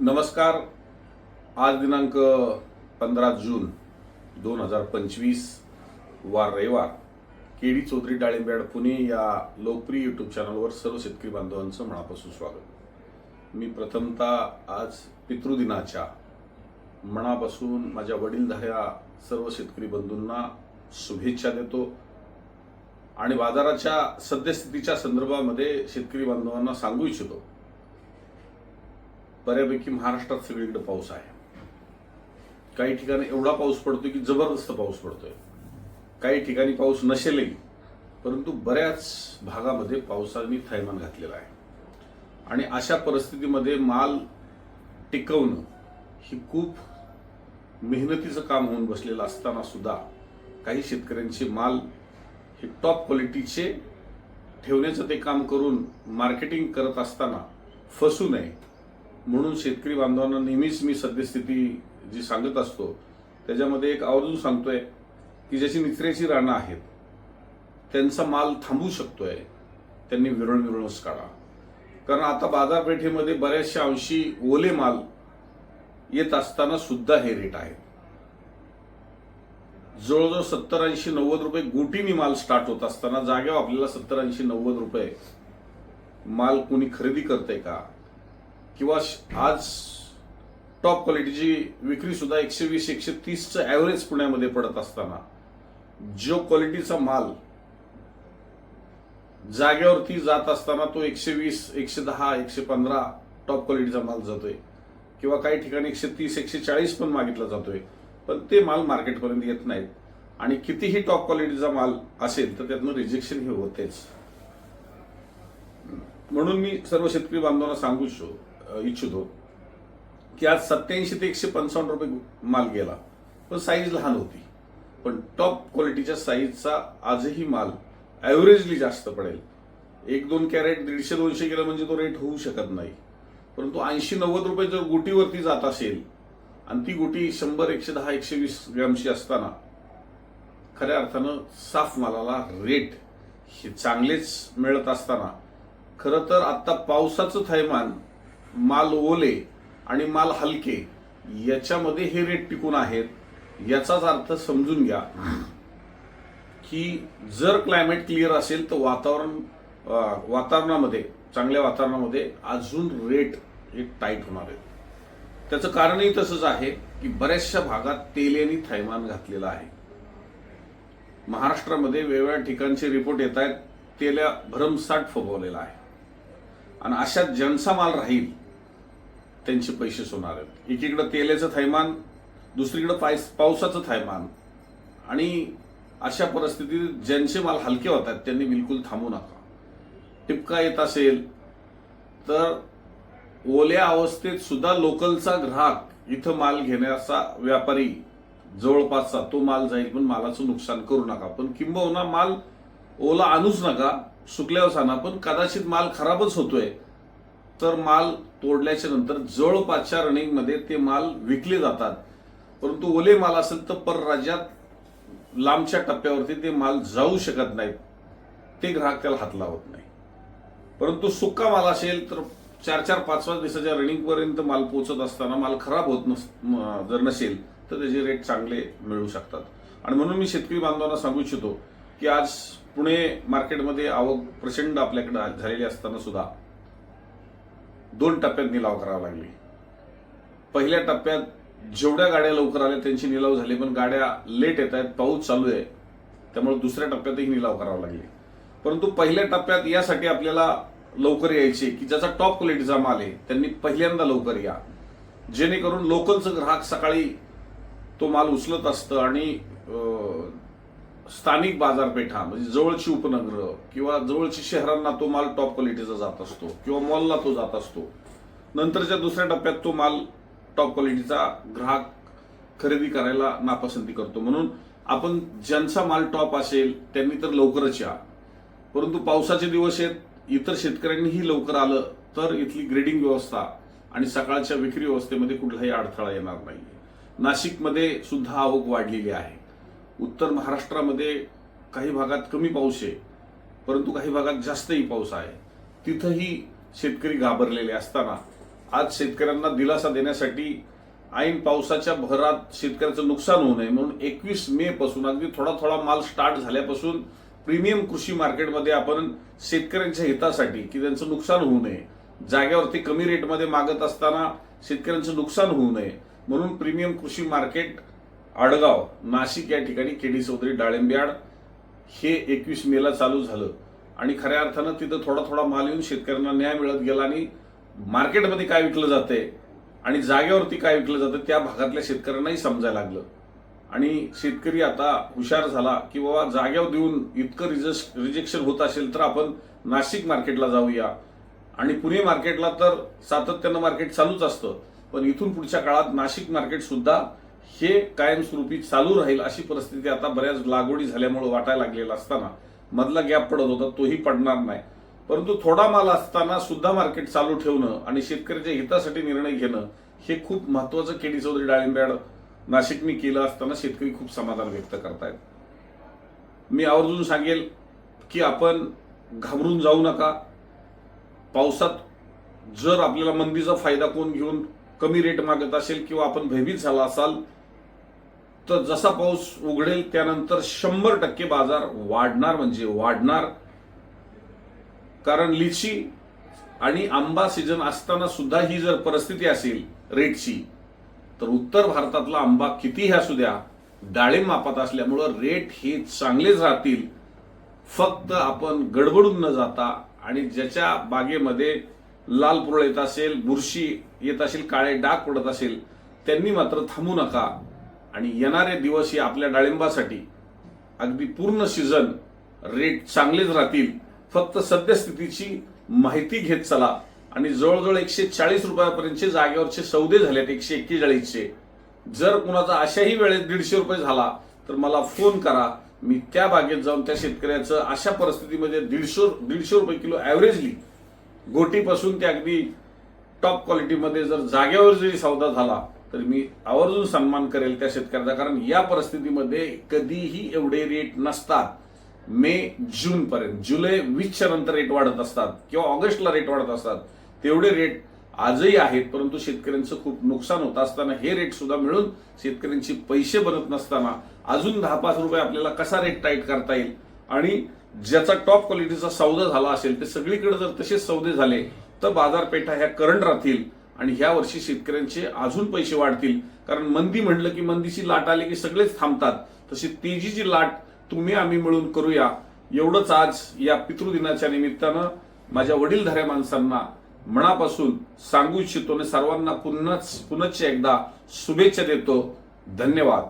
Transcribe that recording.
नमस्कार. आज दिनांक पंधरा जून दोन हजार पंचवीस वार रविवार. केडी चौधरी डाळिंबेड पुणे या लोकप्रिय यूट्यूब चॅनलवर सर्व शेतकरी बांधवांचं मनापासून स्वागत. मी प्रथमतः आज पितृदिनाच्या मनापासून माझ्या वडीलधाऱ्या सर्व शेतकरी बंधूंना शुभेच्छा देतो आणि बाजाराच्या सद्यस्थितीच्या संदर्भामध्ये शेतकरी बांधवांना सांगू इच्छितो. बऱ्यापैकी महाराष्ट्रात सगळीकडे पाऊस आहे. काही ठिकाणी एवढा पाऊस पडतो की जबरदस्त पाऊस पडतोय. काही ठिकाणी पाऊस नसेलही परंतु बऱ्याच भागामध्ये पावसाने थैमान घातलेला आहे. आणि अशा परिस्थितीमध्ये माल टिकवणं ही खूप मेहनतीचं काम होऊन बसलेलं असताना सुद्धा काही शेतकऱ्यांचे माल हे टॉप क्वालिटीचे ठेवण्याचं ते काम करून मार्केटिंग करत असताना फसू नये. म्हणून शेतकरी बांधवांना नेहमीच मी सद्यस्थिती जी सांगत असतो त्याच्यामध्ये एक आवर्जून सांगतोय की ज्याची निचऱ्याची रानं आहेत त्यांचा माल थांबू शकतोय त्यांनी विरळ विरळच काढा. कारण आता बाजारपेठेमध्ये बऱ्याचशा अंशी ओले माल येत असताना सुद्धा हे रेट आहेत. जवळजवळ सत्तर ऐंशी नव्वद रुपये गोटीनी माल स्टार्ट होत असताना जागेवर आपल्याला सत्तर ऐंशी नव्वद रुपये माल कोणी खरेदी करते का? किंवा आज टॉप क्वालिटीची विक्री सुद्धा एकशे वीस एकशे तीसचं ॲव्हरेज पुण्यामध्ये पडत असताना जो क्वालिटीचा माल जागेवरती जात असताना तो एकशे वीस एकशे दहा एकशे पंधरा टॉप क्वालिटीचा माल जातोय. किंवा काही ठिकाणी एकशे तीस एकशे चाळीस पण मागितला जातोय. पण ते माल मार्केटपर्यंत येत नाहीत. आणि कितीही टॉप क्वालिटीचा माल असेल तर त्यातनं रिजेक्शन हे होतेच. म्हणून मी सर्व शेतकरी बांधवांना सांगू इच्छितो इच्छितो की आज सत्याऐंशी ते एकशे पंचावन्न रुपये माल गेला. पण साईज लहान होती. पण टॉप क्वालिटीच्या साईजचा आजही माल ॲव्हरेजली जास्त पडेल. एक दोन कॅरेट दीडशे दोनशे गेलं म्हणजे तो रेट होऊ शकत नाही. परंतु ऐंशी नव्वद रुपये जर गुटीवरती जात असेल आणि ती गुटी शंभर एकशे दहा एकशे वीस ग्रॅमची असताना खऱ्या अर्थानं साफ मालाला रेट हे चांगलेच मिळत असताना खरं तर आत्ता पावसाचं थैमान माल ओले आणि माल हलके याच्यामध्ये हे रेट टिकून आहेत. याचाच अर्थ समजून घ्या की जर क्लायमेट क्लिअर असेल तर वातावरण वातावरणामध्ये चांगल्या वातावरणामध्ये अजून रेट हे टाईट होणार आहेत. त्याचं कारणही तसंच आहे की बऱ्याचशा भागात तेलेनी थैमान घातलेलं आहे. महाराष्ट्रामध्ये वेगवेगळ्या ठिकाणचे रिपोर्ट येत आहेत तेल्या भरमसाठ फुगवलेला आहे. आणि अशात ज्यांचा माल राहील त्यांचे पैसे सोनार आहेत. एकीकडं तेलाचं थैमान दुसरीकडं पायस पावसाचं थैमान. आणि अशा परिस्थितीत ज्यांचे माल हलके होतात त्यांनी बिलकुल थांबू नका. टिपका येत असेल तर ओल्या अवस्थेत सुद्धा लोकलचा ग्राहक इथं माल घेण्याचा व्यापारी जवळपासचा तो माल जाईल पण मालाचं नुकसान करू नका. पण किंबहुना माल ओला आणूच नका सुकल्यावर आणा पण कदाचित माल खराबच होतोय. तर माल तोडल्याच्या नंतर जवळपासच्या रनिंगमध्ये ते माल विकले जातात. परंतु ओले माल असेल तर परराज्यात लांबच्या टप्प्यावरती ते माल जाऊ शकत नाहीत. ते ग्राहक त्याला हात लावत नाही. परंतु सुक्का माल असेल तर चार चार पाच पाच दिवसाच्या रनिंगपर्यंत माल पोहोचत असताना माल खराब होत नस जर नसेल तर त्याचे रेट चांगले मिळू शकतात. आणि म्हणून मी शेतकरी बांधवांना सांगू इच्छितो की आज पुणे मार्केटमध्ये आवक प्रचंड आपल्याकडे झालेली असताना सुद्धा दोन टप्प्यात निलाव करावा लागले. पहिल्या टप्प्यात जेवढ्या गाड्या लवकर आल्या त्यांची निलाव झाली पण गाड्या लेट येत आहेत पाऊस चालू आहे त्यामुळे दुसऱ्या टप्प्यातही निलाव करावा लागले. परंतु पहिल्या टप्प्यात यासाठी आपल्याला लवकर यायचे की ज्याचा टॉप क्वालिटीचा माल आहे त्यांनी पहिल्यांदा लवकर या. जेणेकरून लोकलचं ग्राहक सकाळी तो माल उचलत असतं आणि स्थानिक बाजारपेठा म्हणजे जवळची उपनगरं किंवा जवळची शहरांना तो माल टॉप क्वालिटीचा जात असतो किंवा मॉलला तो जात असतो. नंतरच्या दुसऱ्या टप्प्यात तो माल टॉप क्वालिटीचा ग्राहक खरेदी करायला नापसंती करतो. म्हणून आपण ज्यांचा माल टॉप असेल त्यांनी तर लवकरच या. परंतु पावसाचे दिवस आहेत इतर शेतकऱ्यांनीही लवकर आलं तर इथली ग्रेडिंग व्यवस्था आणि सकाळच्या विक्री व्यवस्थेमध्ये कुठलाही अडथळा येणार नाही नाशिकमध्ये सुद्धा आवक वाढलेली आहे. उत्तर महाराष्ट्रामध्ये काही भागात कमी पाऊस आहे परंतु काही भागात जास्तही पाऊस आहे. तिथंही शेतकरी घाबरलेले असताना आज शेतकऱ्यांना दिलासा देण्यासाठी ऐन पावसाच्या भरात शेतकऱ्याचं नुकसान होऊ नये म्हणून एकवीस मे पासून अगदी थोडा थोडा माल स्टार्ट झाल्यापासून प्रीमियम कृषी मार्केटमध्ये आपण शेतकऱ्यांच्या हितासाठी की त्यांचं नुकसान होऊ नये जाग्यावरती कमी रेटमध्ये मागत असताना शेतकऱ्यांचं नुकसान होऊ नये म्हणून प्रीमियम कृषी मार्केट आडगाव नाशिक या ठिकाणी केडी चौधरी डाळिंब्याड हे एकवीस मेला चालू झालं. आणि खऱ्या अर्थानं तिथं थोडा थोडा माल येऊन शेतकऱ्यांना न्याय मिळत गेला आणि मार्केटमध्ये काय विकलं जातंय आणि जागेवरती काय विकलं जातं त्या भागातल्या शेतकऱ्यांनाही समजायला लागलं. आणि शेतकरी आता हुशार झाला की बाबा जाग्यावर देऊन इतकं रिजस रिजेक्शन होत असेल तर आपण नाशिक मार्केटला जाऊया. आणि पुणे मार्केटला तर सातत्यानं मार्केट चालूच असतं. पण इथून पुढच्या काळात नाशिक मार्केट सुद्धा हे कायमस्वरूपी चालू राहील अशी परिस्थिती आता बऱ्याच लागवडी झाल्यामुळे वाटायला लागलेला असताना मधला गॅप पडत होता तोही पडणार नाही. परंतु थोडा माल असताना सुद्धा मार्केट चालू ठेवणं आणि शेतकऱ्याच्या हितासाठी निर्णय घेणं हे खूप महत्वाचं केडी चौधरी डाळिंब्याड नाशिकनी केलं असताना शेतकरी खूप समाधान व्यक्त करतायत. मी आवर्जून सांगेल की आपण घाबरून जाऊ नका. पावसात जर आपल्याला मंदीचा फायदा कोण घेऊन कमी रेट मागत असेल किंवा आपण भयभीत झाला असाल तर जसा पाऊस उघडेल त्यानंतर शंभर टक्के बाजार वाढणार म्हणजे वाढणार. कारण लिची आणि आंबा सीझन असताना सुद्धा ही जर परिस्थिती असेल रेटची तर उत्तर भारतातला आंबा कितीही असू द्या डाळिंब मापात असल्यामुळं रेट हे चांगलेच राहतील. फक्त आपण गडबडून न जाता आणि ज्याच्या बागेमध्ये लाल पुरळ येत असेल बुरशी येत असेल काळे डाग पडत असेल त्यांनी मात्र थांबू नका. आणि येणारे दिवस हे आपल्या डाळिंबासाठी अगदी पूर्ण सीझन रेट चांगलेच राहतील. फक्त सद्यस्थितीची माहिती घेत चला. आणि जवळजवळ एकशे चाळीस रुपयापर्यंतचे जागेवरचे सौदे झालेत एकशे एक्केचाळीसचे. जर कुणाचा अशाही वेळेत दीडशे रुपये झाला तर मला फोन करा. मी त्या बागेत जाऊन त्या शेतकऱ्याचं अशा परिस्थितीमध्ये दीडशे दीडशे रुपये किलो ॲव्हरेजली गोटीपासून ते अगदी टॉप क्वालिटीमध्ये जर जागेवर जरी सौदा झाला तर मी आवर्जून सन्मान करेल त्या शेतकऱ्याचा. कारण या परिस्थितीमध्ये कधीही एवढे रेट नसतात. मे जून पर्यंत जुलै वीसच्या नंतर रेट वाढत असतात किंवा ऑगस्टला रेट वाढत असतात. तेवढे रेट आजही आहेत परंतु शेतकऱ्यांचं खूप नुकसान होत असताना हे रेट सुद्धा मिळून शेतकऱ्यांची पैसे बनत नसताना अजून दहा पाच रुपये आपल्याला कसा रेट टाईट करता येईल? आणि ज्याचा टॉप क्वालिटीचा सौदा झाला असेल ते सगळीकडे जर तसेच सौदे झाले तर बाजारपेठा ह्या करंट राहतील आणि ह्या वर्षी शेतकऱ्यांचे अजून पैसे वाढतील. कारण मंदी म्हणलं की मंदीची लाट आली की सगळेच थांबतात. तशी तेजीची लाट तुम्ही आम्ही मिळून करूया. एवढंच आज या पितृदिनाच्या निमित्तानं माझ्या वडीलधाऱ्या माणसांना मनापासून सांगू इच्छितो आणि सर्वांना पुन्हाच पुनश्च एकदा शुभेच्छा देतो. धन्यवाद.